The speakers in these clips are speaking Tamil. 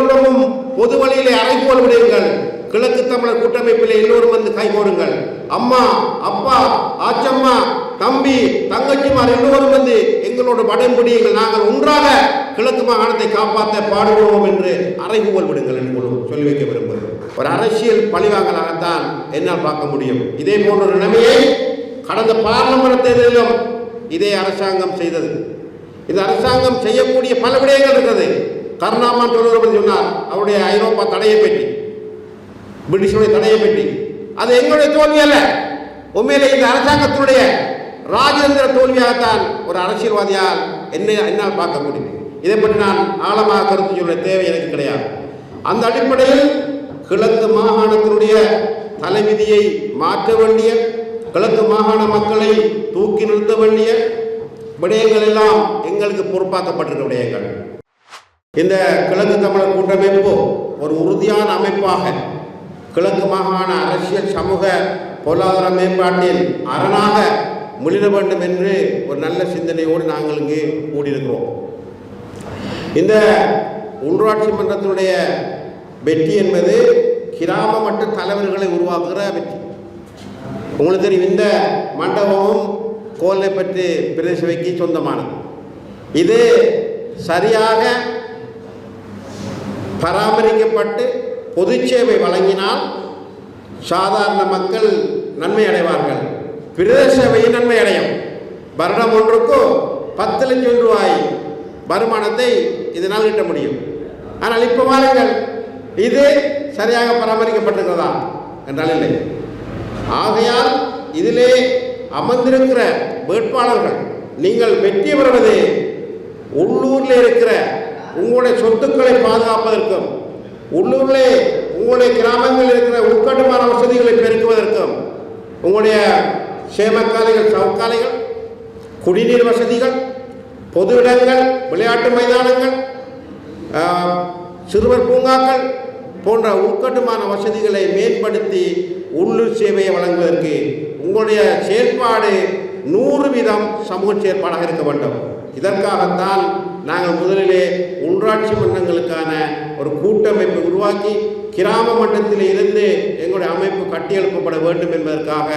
எல்லோரும் பொது வழியிலே அறைகோல் விடுங்கள். கிழக்கு தமிழர் கூட்டமைப்பில் எல்லோரும் வந்து கைகோருங்கள் அம்மா அப்பா ஆச்சம்மா தம்பி தங்கச்சிமார் எல்லோரும் வந்து எங்களோட வடம்பிடியுங்கள் நாங்கள் ஒன்றாக கிழக்கு மாகாணத்தை காப்பாற்ற பாடுபடுவோம் என்று அறைகூவல் விடுங்கள் என்று சொல்லி வைக்க விரும்புகிறேன் ஒரு அரசியல் பழிவாங்கலாகத்தான் என்னால் பார்க்க முடியும். இதே போன்ற ஒரு நிலைமையை கடந்த பாராளுமன்ற தேர்தலிலும் இதே அரசாங்கம் செய்தது. இந்த அரசாங்கம் செய்யக்கூடிய பல விடயங்கள் இருக்கிறது. கர்ணாமான் சொல்லுவது சொன்னார் அவருடைய ஐரோப்பா தடையை பற்றி. பிரிட்டிஷனுடைய தடையை பற்றி. அது எங்களுடைய தோல்வி அல்ல. உண்மையிலே இந்த அரசாங்கத்தினுடைய ராஜேந்திர தோல்வியாகத்தான் ஒரு அரசியல்வாதியால் என்ன என்னால் பார்க்க முடியும் இதை பற்றி நான் ஆழமாக கருத்து சொல்ல தேவை எனக்கு கிடையாது. அந்த அடிப்படையில் கிழக்கு மாகாணத்தினுடைய தலைவிதியை மாற்ற வேண்டிய கிழக்கு மாகாண மக்களை தூக்கி நிறுத்த வேண்டிய விடயங்கள் எல்லாம் எங்களுக்கு பொறுப்பாக்கப்பட்டிருக்க விடயங்கள். இந்த கிழக்கு தமிழர் கூட்டமைப்பு ஒரு உறுதியான அமைப்பாக கிழக்கு மாகாண அரசியல் சமூக பொருளாதார மேம்பாட்டில் அரணாக முழிட வேண்டும் என்று ஒரு நல்ல சிந்தனையோடு நாங்கள் இங்கு கூடியிருக்கிறோம். இந்த உள்ளாட்சி மன்றத்தினுடைய வெற்றி என்பது கிராம மட்ட தலைவர்களை உருவாக்குகிற வெற்றி. உங்களுக்கு தெரியும் இந்த மண்டபமும் கோல்லைப்பட்டு பிரதேச சபைக்கு சொந்தமானது. இது சரியாக பராமரிக்கப்பட்டு பொது சேவை வழங்கினால் சாதாரண மக்கள் நன்மை அடைவார்கள். பிரதேச சேவையும் நன்மை அடையும். வருடம் ஒன்றுக்கு பத்து லட்சம் ரூபாய் வருமானத்தை இதனால் ஈட்ட முடியும். ஆனால் இப்போ வாருங்கள் இது சரியாக பராமரிக்கப்பட்டிருக்கிறதா? என்றால் இல்லை. ஆகையால் இதிலே அமர்ந்திருக்கிற வேட்பாளர்கள் நீங்கள் வெற்றி பெறுவது உள்ளூரில் இருக்கிற உங்களுடைய சொத்துக்களை பாதுகாப்பதற்கும் உள்ளூரிலே உங்களுடைய கிராமங்களில் இருக்கிற உட்கட்டுமான வசதிகளை பெருக்குவதற்கும் உங்களுடைய சேமக்காலைகள் சவுக்காலைகள் குடிநீர் வசதிகள் பொது இடங்கள் விளையாட்டு மைதானங்கள் சிறுவர் பூங்காக்கள் போன்ற உட்கட்டுமான வசதிகளை மேம்படுத்தி உள்ளூர் சேவையை வழங்குவதற்கு உங்களுடைய செயல்பாடு நூறு வீதம் சமூக செயற்பாடாக இருக்க வேண்டும். இதற்காகத்தான் நாங்கள் முதலிலே உள்ளாட்சி மன்றங்களுக்கான ஒரு கூட்டமைப்பை உருவாக்கி கிராம மட்டத்தில் இருந்து எங்களுடைய அமைப்பு கட்டியெழுப்பப்பட வேண்டும் என்பதற்காக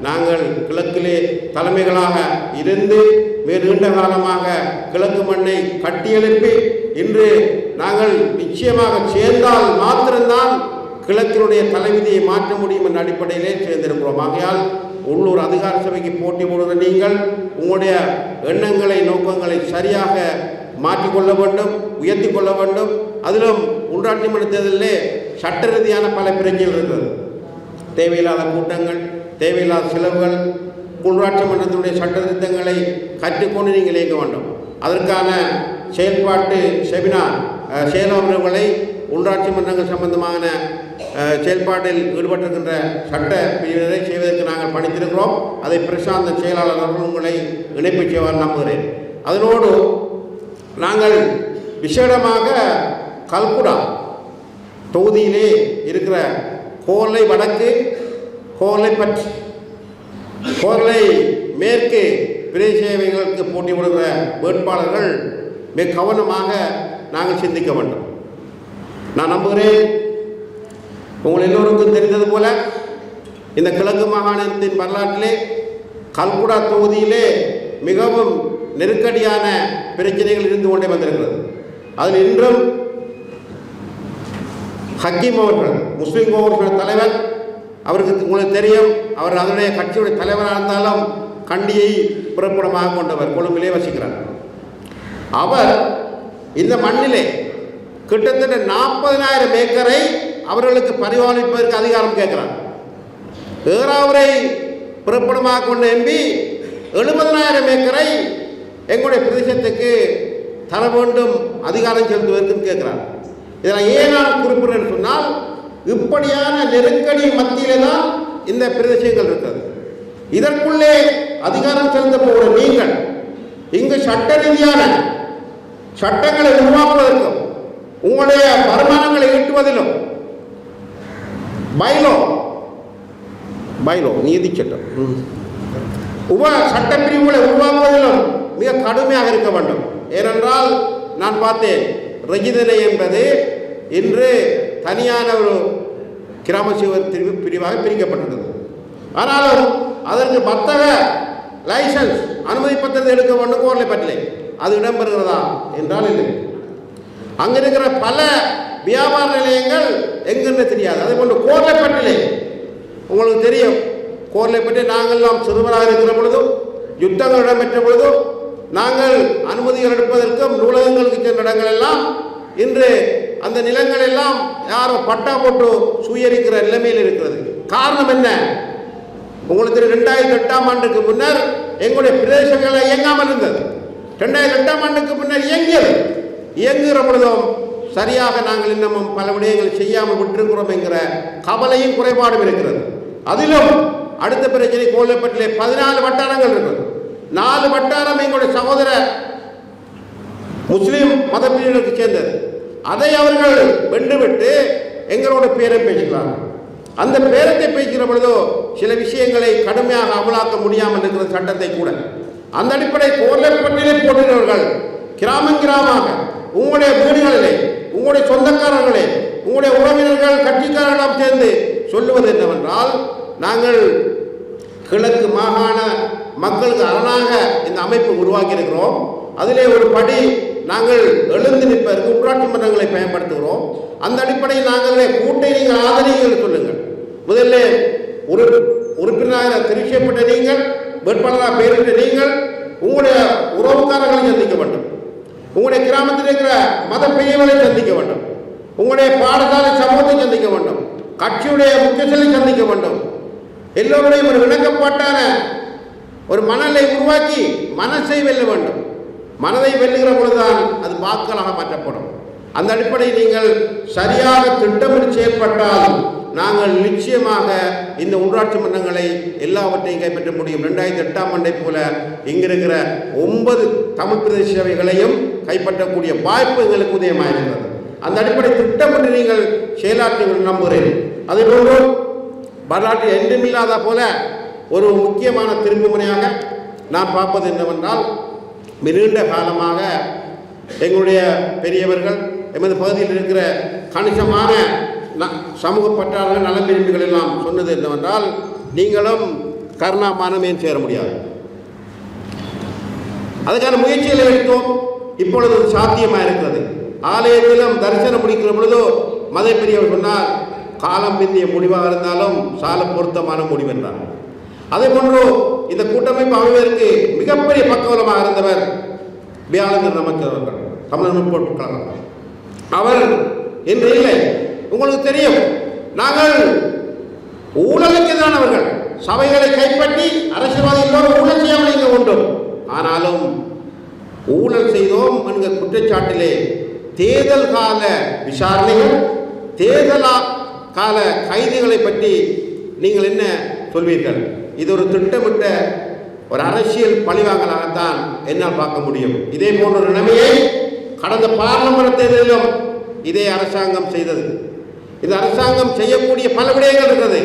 நாங்கள் கிழக்கிலே தலைமைகளாக இருந்து வேறு நீண்ட காலமாக கிழக்கு மண்ணை கட்டியெழுப்பி இன்று நாங்கள் நிச்சயமாக சேர்ந்தால் மாத்திரம்தான் கிழக்கினுடைய தலைவிதியை மாற்ற முடியும் என்ற அடிப்படையிலே சேர்ந்திருக்கிறோம். ஆகையால் உள்ளூர் அதிகார சபைக்கு போட்டி போடுகிற நீங்கள் உங்களுடைய எண்ணங்களை நோக்கங்களை சரியாக மாற்றிக்கொள்ள வேண்டும் உயர்த்தி கொள்ள வேண்டும். அதிலும் உள்ளாட்சி மன்ற தேர்தலிலே சட்ட ரீதியான பல பிரச்சனைகள் இருக்கிறது. தேவையில்லாத கூட்டங்கள் தேவையில்லாத செலவுகள் உள்ளாட்சி மன்றத்தினுடைய சட்ட திட்டங்களை கற்றுக்கொண்டு நீங்கள் இயங்க வேண்டும். அதற்கான செயல்பாட்டு செமினார் அஹ், செயலமர்வுகளை உள்ளாட்சி மன்றங்கள் சம்பந்தமான செயல்பாட்டில் ஈடுபட்டிருக்கின்ற சட்ட பிரிவினரை செய்வதற்கு நாங்கள் பணித்திருக்கிறோம் அதை பிரசாந்த செயலாளர் அவர்கள் உங்களை இணைப்பு செய்வார் நம்புகிறேன். அதனோடு நாங்கள் விசேடமாக கல்குடா தொகுதியிலே இருக்கிற கோலை வடக்கு கோலை பற்றி கோலை மேற்கு பிரதேச சேவைகளுக்கு போட்டி விடுகிற வேட்பாளர்கள் மிக கவனமாக நாங்கள் சிந்திக்க வேண்டும். நான் நம்புகிறேன் உங்கள் எல்லோருக்கும் தெரிந்தது போல இந்த கிழக்கு மாகாணத்தின் வரலாற்றிலே கல்குடா தொகுதியிலே மிகவும் நெருக்கடியான பிரச்சனைகள் இருந்து கொண்டே வந்திருக்கிறது. அதில் இன்றும் ஹக்கீம் அவர்கள் முஸ்லீம் கோவர்கள் தலைவர் அவருக்கு உங்களுக்கு தெரியும் அவர் அதனுடைய கட்சியுடைய தலைவராக இருந்தாலும் கண்டியை புறப்படமாக கொண்டவர் கொழும்பிலே வசிக்கிறார். அவர் இந்த மண்ணிலே கிட்டத்தட்ட நாற்பதனாயிரம் ஏக்கரை அவர்களுக்கு பரிபாலிப்பதற்கு அதிகாரம் கேட்கிறார். ஏறாவரை புறப்படமாக கொண்ட எம்பி எழுபதனாயிரம் ஏக்கரை எங்களுடைய பிரதேசத்துக்கு தர வேண்டும் அதிகாரம் செலுத்துவதற்கு கேட்கிறார். இதில் ஏன் நான் குறிப்பிடுறேன்னு சொன்னால் இப்படியான நெருக்கடி மத்தியிலே தான் இந்த பிரதேசங்கள் இருக்கிறது. இதற்குள்ளே அதிகாரம் செலுத்த போகிற நீங்கள் இங்கு சட்ட ரீதியான சட்டங்களை உருவாக்குவதற்கும் உங்களுடைய வருமானங்களை ஈட்டுவதிலும் பைலோ பைலோ நீதி சட்டம் உப சட்டப்பிரிவுகளை உருவாக்குவதிலும் மிக கடுமையாக இருக்க வேண்டும். ஏனென்றால் நான் பார்த்தேன் ரஜிதனை என்பது இன்று தனியான ஒரு கிராம சிவத்திற்கு பிரிவாக பிரிக்கப்பட்டுள்ளது. ஆனாலும் அதற்கு வர்த்தக லைசன்ஸ் அனுமதி பத்திரத்தை எடுக்க வேண்டும் கோர்லைப்பட்டிலே. அது இடம்பெறுகிறதா? என்றால் இல்லை. அங்க இருக்கிற பல வியாபார நிலையங்கள் எங்கன்னு தெரியாது. அதே போன்று கோர்லைப்பட்டிலே உங்களுக்கு தெரியும். கோர்லைப்பட்டி நாங்கள்லாம் சிறுவராக இருக்கிற பொழுதும் யுத்தங்கள் இடம்பெற்ற பொழுதும் நாங்கள் அனுமதிகள் எடுப்பதற்கும் நூலகங்களுக்கு சென்ற இடங்கள் எல்லாம் இன்று அந்த நிலங்கள் எல்லாம் யாரும் பட்டா போட்டு சுயரிக்கிற நிலைமையில் இருக்கிறது. காரணம் என்ன? உங்களுக்கு ரெண்டாயிரத்தி எட்டாம் ஆண்டுக்கு முன்னர் எங்களுடைய பிரதேசங்களை இயங்காமல் இருந்தது. ரெண்டாயிரத்தி எட்டாம் ஆண்டுக்கு முன்னர் இயங்கியது. இயங்குகிற பொழுதும் சரியாக நாங்கள் இன்னமும் பல விடயங்களை செய்யாமல் விட்டிருக்கிறோம் என்கிற கவலையும் குறைபாடும் இருக்கிறது. அதிலும் அடுத்த பிரச்சனை கோவிலப்பட்டிலே பதினாலு வட்டாரங்கள் இருக்கிறது. நாலு வட்டாரம் எங்களுடைய சகோதர முஸ்லீம் மத பிரிவினருக்கு சேர்ந்தது. அதை அவர்கள் வென்றுவிட்டு எங்களோட பேரம் பேசுகிறார்கள் அந்த பேரத்தை பேசுகிற பொழுதோ சில விஷயங்களை கடுமையாக அமலாக்க முடியாமல் இருக்கிற சட்டத்தை கூட. அந்த அடிப்படை கோர்லைப்பட்டிலே போடுகிறவர்கள் கிராமம் கிராமமாக உங்களுடைய வீடுகளிலே உங்களுடைய சொந்தக்காரர்களே உங்களுடைய உறவினர்கள் கட்சிக்காரர்களாம் சேர்ந்து சொல்லுவது என்னவென்றால் நாங்கள் கிழக்கு மாகாண மக்களுக்கு அரணாக இந்த அமைப்பு உருவாக்கி இருக்கிறோம் அதிலே ஒரு படி நாங்கள் எழுந்து நிற்பதற்கு உள்ளாட்சி மன்றங்களை பயன்படுத்துகிறோம். அந்த அடிப்படையில் நாங்கள் கூட்டை நீங்கள் ஆதரிங்கள் சொல்லுங்கள். முதல்ல ஒரு உறுப்பினராக தெரிவிக்கப்பட்ட நீங்கள் வேட்பாளராக பெயரிட்ட நீங்கள் உங்களுடைய உறவுக்காரர்களை சந்திக்க வேண்டும். உங்களுடைய கிராமத்தில் இருக்கிற மத பெரியவர்களை சந்திக்க வேண்டும். உங்களுடைய பாடசாலை சமூகத்தை சந்திக்க வேண்டும். கட்சியுடைய முக்கியஸ்தலை சந்திக்க வேண்டும். எல்லோருடையும் ஒரு இணக்கப்பாட்டான ஒரு மணலை உருவாக்கி மனசை வெல்ல வேண்டும். மனதை வெல்லுகிற பொழுதுதான் அது வாக்களாக மாற்றப்படும். அந்த அடிப்படையில் நீங்கள் சரியாக திட்டமிட்டு செயல்பட்டாலும் நாங்கள் நிச்சயமாக இந்த உள்ளாட்சி மன்றங்களை எல்லாவற்றையும் கைப்பற்ற முடியும். ரெண்டாயிரத்தி எட்டாம் ஆண்டை போல இங்கிருக்கிற ஒன்பது தமிழ் பிரதேச சேவைகளையும் கைப்பற்றக்கூடிய வாய்ப்பு எங்களுக்கு உதயமாயிருக்கிறது அந்த அடிப்படை திட்டமிட்டு நீங்கள் செயலாற்றுங்கள் நம்புகிறேன். அதே போன்று வரலாற்றில் என்றுமில்லாத போல ஒரு முக்கியமான திருப்பு முனையாக நான் பார்ப்பது என்னவென்றால் நீண்ட காலமாக எங்களுடைய பெரியவர்கள் எமது பகுதியில் இருக்கிற கணிசமான ந- சமூக பற்றாளர்கள் நலம் விரும்பிகள் எல்லாம் சொன்னது என்னவென்றால் நீங்களும் கருணாமானமேன் சேர முடியாது. அதுக்கான முயற்சிகளை எடுத்தோம். இப்பொழுது அது சாத்தியமாக இருக்கிறது. ஆலயத்திலும் தரிசனம் முடிக்கிற பொழுதோ மதை பெரியவர் சொன்னார் காலம் பிந்திய முடிவாக இருந்தாலும் சால பொருத்தமான முடிவு என்றார். அதே போன்று இந்த கூட்டமைப்பு அமைவதற்கு மிகப்பெரிய பக்கவலமாக இருந்தவர் வியாழந்தர் நமக்கு அவர்கள். தமிழர் கழகம். அவர் என்று இல்லை. உங்களுக்கு தெரியும் நாங்கள் ஊழலுக்கு எதிரானவர்கள் சபைகளை கைப்பற்றி அரசியல்வாதிகளோடு எல்லோரும் ஊழல் செய்யாமல் இங்கே உண்டும் ஆனாலும் ஊழல் செய்தோம் என்கிற குற்றச்சாட்டிலே தேர்தல் கால விசாரணைகள் தேர்தல் கால கைதிகளை பற்றி நீங்கள் என்ன சொல்வீர்கள்? இது ஒரு திட்டமிட்ட ஒரு அரசியல் பழிவாங்கலாகத்தான் என்னால் பார்க்க முடியும். இதே போன்ற ஒரு நிலைமையை கடந்த பாராளுமன்ற தேர்தலிலும் இதே அரசாங்கம் செய்தது. இந்த அரசாங்கம் செய்யக்கூடிய பல விடயங்கள் இருக்கிறது.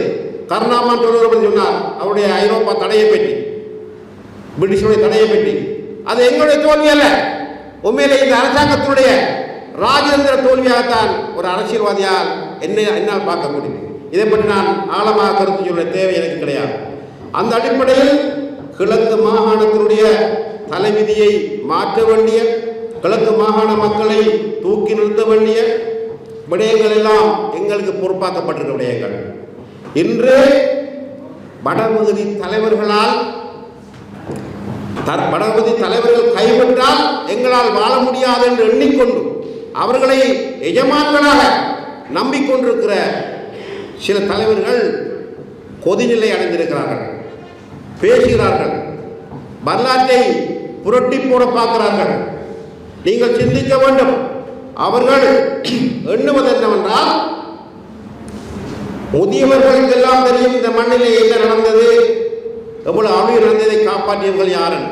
கருணாமான் சொல்லுவது சொன்னார் அவருடைய ஐரோப்பா தடையை பற்றி. பிரிட்டிஷனுடைய தடையை பற்றி. அது எங்களுடைய தோல்வி அல்ல. உண்மையிலே இந்த அரசாங்கத்தினுடைய ராஜேந்திர தோல்வியாகத்தான் ஒரு அரசியல்வாதியால் என்ன என்னால் பார்க்க முடியும் இதை பற்றி நான் ஆழமாக கருத்து சொல்ல தேவை எனக்கு கிடையாது. அந்த அடிப்படையில் கிழக்கு மாகாணத்தினுடைய தலைவிதியை மாற்ற வேண்டிய கிழக்கு மாகாண மக்களை தூக்கி நிறுத்த வேண்டிய விடயங்கள் எல்லாம் எங்களுக்கு பொறுப்பாக்கப்பட்டிருக்க விடயங்கள். இன்று வடபகுதி தலைவர்களால் த- வடபகுதி தலைவர்கள் கைவிட்டால் எங்களால் வாழ முடியாது என்று எண்ணிக்கொண்டு அவர்களை எஜமான்களாக நம்பிக்கொண்டிருக்கிற சில தலைவர்கள் கொதிநிலை அடைந்திருக்கிறார்கள். பேசுகிறார்கள். வரலாற்றை புரட்டி போட பார்க்கிறார்கள். நீங்கள் சிந்திக்க வேண்டும். அவர்கள் எண்ணுவது என்னவென்றால் முதியவர்களுக்கெல்லாம் தெரியும் இந்த மண்ணிலே என்ன நடந்தது எவ்வளவு அழிவு நடந்ததை காப்பாற்றியவர்கள் யாருன்னு.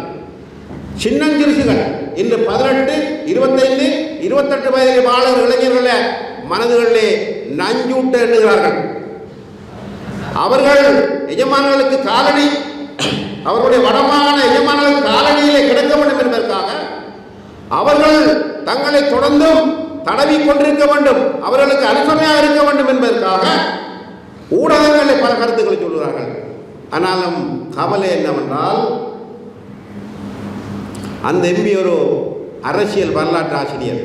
சின்னஞ்சிறுசுகள் இன்று பதினெட்டு இருபத்தைந்து இருபத்தெட்டு வயதில் வாழும் இளைஞர்கள மனதுகளிலே நஞ்சூட்ட எண்ணுகிறார்கள். அவர்கள் எஜமானர்களுக்கு காலடி அவர்களுடைய வடமான எஜமானர்களுக்கு காலடியிலே கிடக்க வேண்டும் என்பதற்காக அவர்கள் தங்களை தொடர்ந்தும் தடவி கொண்டிருக்க வேண்டும். அவர்களுக்கு அனுசரணையாக இருக்க வேண்டும் என்பதற்காக ஊடகங்களில் பல கருத்துக்களை சொல்கிறார்கள். ஆனாலும் கவலை என்னவென்றால் அந்த எம்பி ஒரு அரசியல் வரலாற்று ஆசிரியர்.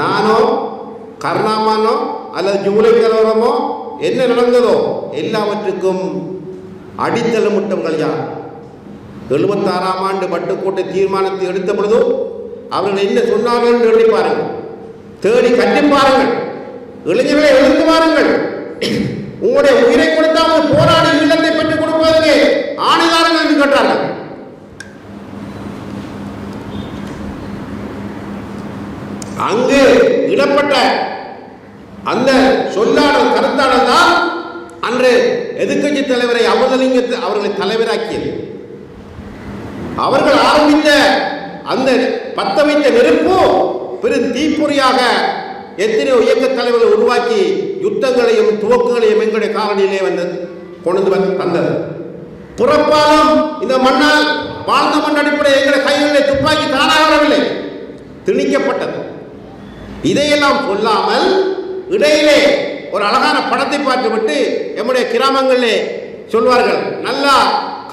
நானோ கருணாமானோ அல்லது ஜூலை கலவரமோ என்ன நடந்ததோ எல்லாவற்றுக்கும் அடித்தளமிட்டவர்கள் யார்? எழுபத்தாறாம் ஆண்டு பட்டுக்கோட்டை தீர்மானத்தை எடுத்த பொழுது அவர்கள் என்ன சொன்னார்கள் என்று பாருங்கள். தேடி கட்டி பாருங்கள். இளைஞர்களை எழுந்து பாருங்கள் உங்களுடைய உயிரை கொடுத்தாமல் போராடி இல்லத்தை பெற்றுக் கொடுப்பதற்கு ஆணையாளர்கள் என்று கேட்டார்கள். அங்கு இடப்பட்ட அந்த சொல்லாடல் கருத்தாடல் தான் அன்று எதிர்கட்சி தலைவரை அமுதலிங்க அவர்களை தலைவராக்கியது. அவர்கள் ஆரம்பித்த அந்த பத்த வைத்த நெருப்பும் பெரும் தீப்பொறியாக எத்தனையோ இயக்க தலைவர்கள் உருவாக்கி யுத்தங்களையும் துவக்குகளையும் எங்களுடைய காலனியிலே வந்தது கொண்டு வந்து தந்தது. புறப்பாலும் இந்த மண்ணால் வாழ்ந்த மண் அடிப்படை எங்களுடைய கைகளில் துப்பாக்கி தானாக வரவில்லை. திணிக்கப்பட்டது. இதையெல்லாம் சொல்லாமல் இடையிலே ஒரு அழகான படத்தை பார்த்துவிட்டு எம்முடைய கிராமங்களிலே சொல்வார்கள் நல்லா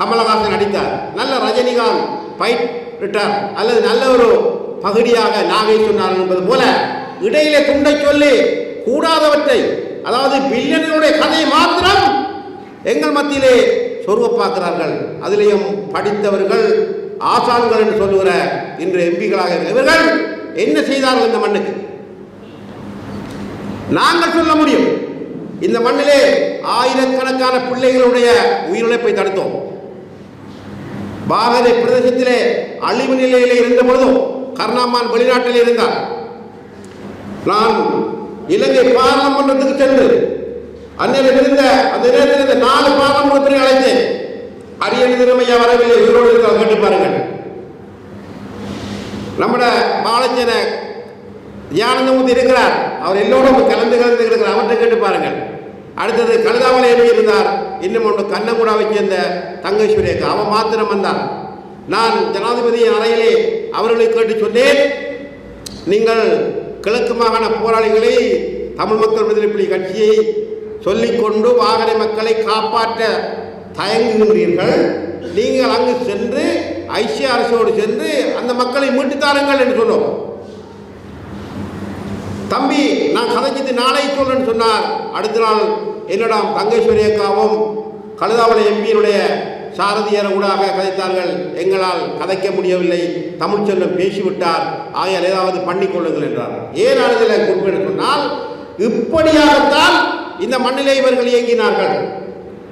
கமலஹாசன் நடித்தார். நல்ல ரஜினிகாந்த் பைட் ரிட்டர். அல்லது நல்ல ஒரு பகுதியாக நாகை சொன்னார் என்பது போல இடையிலே துண்டை சொல்லி கூடாதவற்றை அதாவது பில்லியனுடைய கதை மாத்திரம் எங்கள் மத்தியிலே சொருவ பார்க்கிறார்கள் அதிலேயும் படித்தவர்கள் ஆசான்கள் என்று சொல்லுகிற இன்று எம்பிகளாக இவர்கள் என்ன செய்தார்கள் இந்த மண்ணுக்கு? நாங்கள் சொல்ல முடியும். இந்த மண்ணிலே ஆயிரக்கணக்கான பிள்ளைகளுடைய உயிரிழப்பை தடுத்தோம். பாகதை பிரதேசத்திலே அழிவு நிலையிலே இருந்த பொழுதும் கர்ணாமான் வெளிநாட்டில் இருந்தார். நான் இலங்கை பாராளுமன்றத்துக்கு சென்று அன்னையில் இருந்த அந்த நேரத்தில் இருந்த நாலு பாராளுமன்றத்தை அழைத்தேன். அரியணை திறமையா வரவில்லை உயிரோடு இருக்கிற கேட்டு பாருங்கள். நம்மட பாலஞ்சன தியானந்தமூர்த்தி இருக்கிறார். அவர் எல்லோரும் கலந்து கலந்து இருக்கிறார் அவர்கிட்ட கேட்டு பாருங்கள். அடுத்தது கழுதாமலை எப்படி இருந்தார். இன்னும் ஒன்று கண்ணங்குடாவை சேர்ந்த தங்கேஸ்வரேக்கு அவன் மாத்திரம் வந்தார் நான் ஜனாதிபதியின் அறையிலே அவர்களை கேட்டு சொன்னேன். நீங்கள் கிழக்கு மாகாண போராளிகளை தமிழ் மக்கள் விடுதலை புலி கட்சியை சொல்லிக்கொண்டு வாகன மக்களை காப்பாற்ற தயங்குகின்றீர்கள். நீங்கள் அங்கு சென்று ஐசிய அரசோடு சென்று அந்த மக்களை மீட்டு தாருங்கள் என்று சொன்னோம். தம்பி நான் கதைச்சிட்டு நாளை சொல்றேன்னு சொன்னார். அடுத்த நாள் என்னிடம் தங்கேஸ்வரி அக்காவும் கழுதாவளை எம்பியினுடைய சாரதியர் ஊடாக கதைத்தார்கள். எங்களால் கதைக்க முடியவில்லை. தமிழ்ச்செல்வன் பேசிவிட்டார். ஆகையால் ஏதாவது பண்ணிக்கொள்ளுங்கள் என்றார். ஏன் அழுதலை குறிப்பிட சொன்னால் இப்படியாகத்தான் இந்த மண்ணிலே இவர்கள் இயங்கினார்கள்.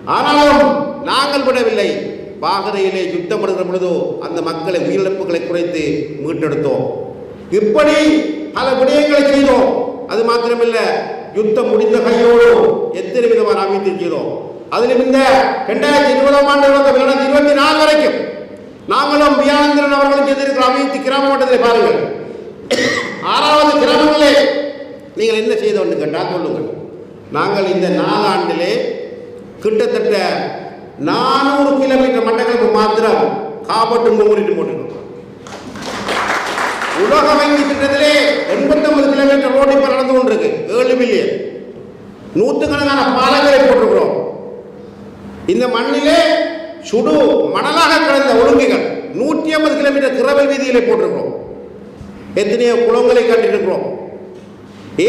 ஆனாலும் நாங்கள் விடவில்லை. பாகரையிலே யுத்தம் எடுக்கிற பொழுதோ அந்த மக்களை உயிரிழப்புகளை குறைத்து மீட்டெடுத்தோம். இப்படி பல விடயங்களை செய்தோம். அது மாத்திரமில்ல. யுத்தம் முடிந்த கையோடு எத்தனை விதமாக அமைத்து செய்தோம் அதிலும் இந்த ரெண்டாயிரத்தி இருபதாம் ஆண்டு நடந்த இரண்டாயிரத்தி இருபத்தி நாலு வரைக்கும் நாங்களும் வியானந்திரன் அவர்களுக்கு எதிர்க்கிற அமைத்து கிராம மட்டத்தில் பாருங்கள். ஆறாவது கிராமங்களே நீங்கள் என்ன செய்தோன்னு கேட்டால் சொல்லுங்கள். நாங்கள் இந்த நாலாண்டிலே கிட்டத்தட்ட நானூறு கிலோமீட்டர் மட்டங்களுக்கு மாத்திரம் காப்பட்டு மூடிட்டு போட்டுருக்கோம் உலக வங்கி திட்டத்திலே எண்பத்தொன்பது கிலோமீட்டர் ரோடு இப்போ நடந்து கொண்டிருக்கு. ஏழு மில்லியன் நூற்றுக்கணக்கான பாலங்களை போட்டிருக்கிறோம். இந்த மண்ணிலே சுடு மணலாக கிடந்த ஒழுங்குகள் நூற்றி ஐம்பது கிலோமீட்டர் கிரவல் வீதியிலே போட்டிருக்கிறோம். எத்தனையோ குளங்களை கட்டிருக்கிறோம்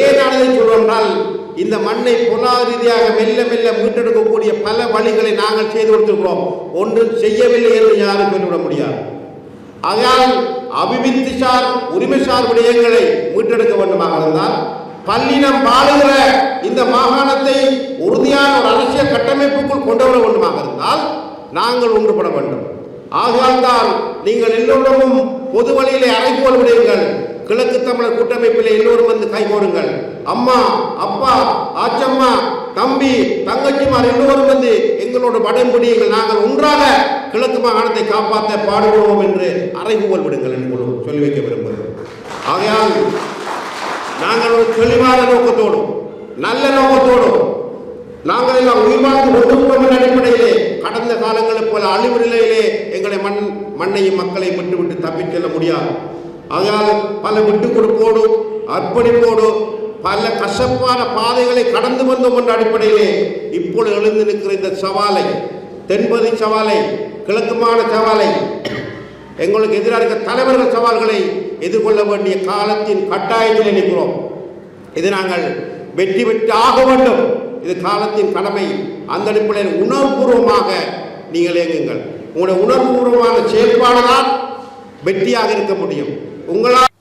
ஏன் நான் இந்த மண்ணை பொருளாதார ரீதியாக மெல்ல மெல்ல மீட்டெடுக்கக்கூடிய பல வழிகளை நாங்கள் செய்து கொடுத்திருக்கிறோம். ஒன்றும் செய்யவில்லை என்று யாரும் சொல்லிவிட முடியாது. ஆகையால் அபிவிருத்தி சார் உரிமை சார் விடயங்களை மீட்டெடுக்க வேண்டுமாக இருந்தால் பல்லினம் வாழுகிற இந்த மாகாணத்தை உறுதியான ஒரு அரசியல் கட்டமைப்புக்குள் கொண்டு வர வேண்டுமாக இருந்தால் நாங்கள் ஒன்றுபட வேண்டும். ஆகையால் தான் நீங்கள் எல்லோரும் பொது வழியிலே அறைகோல் விடுங்கள். கிழக்கு தமிழர் கூட்டமைப்பில் எல்லோரும் வந்து கைகோருங்கள் அம்மா அப்பா ஆச்சம்மா தம்பி தங்கச்சிமார் எல்லோரும் வந்து எங்களோட படம்பிடியுங்கள் நாங்கள் ஒன்றாக கிழக்கு மாகாணத்தை காப்பாற்ற பாடுபடுவோம் என்று அறைகூவல் விடுங்கள் என்று சொல்லி வைக்க விரும்புகிறோம். ஆகையால் நாங்கள் ஒரு தெளிவான நோக்கத்தோடும் நல்ல நோக்கத்தோடும் நாங்கள் எல்லாம் உயிர் வாழ்ந்து என்ற அடிப்படையிலே கடந்த காலங்களைப் போல அழிவு நிலையிலே எங்களை மண் மண்ணையும் மக்களையும் விட்டுவிட்டு தப்பிச் செல்ல முடியாது. ஆகையால் பல விட்டு கொடுப்போடு அர்ப்பணிப்போடு பல கசப்பான பாதைகளை கடந்து வந்தோம் என்ற அடிப்படையிலே இப்பொழுது எழுந்து நிற்கிற இந்த சவாலை தென்பதி சவாலை கிழக்குமான சவாலை எங்களுக்கு எதிராக இருக்கிற தலைவர்கள் சவால்களை எதிர்கொள்ள வேண்டிய காலத்தின் கட்டாயத்தில் நிற்கிறோம். இது நாங்கள் வெற்றி பெற்று ஆக வேண்டும். இது காலத்தின் கடமை. அந்த அடிப்படையில் உணர்வுபூர்வமாக நீங்கள் இயங்குங்கள். உங்களுடைய உணர்வுபூர்வமான செயல்பாடு தான் வெற்றியாக இருக்க முடியும். உங்களால்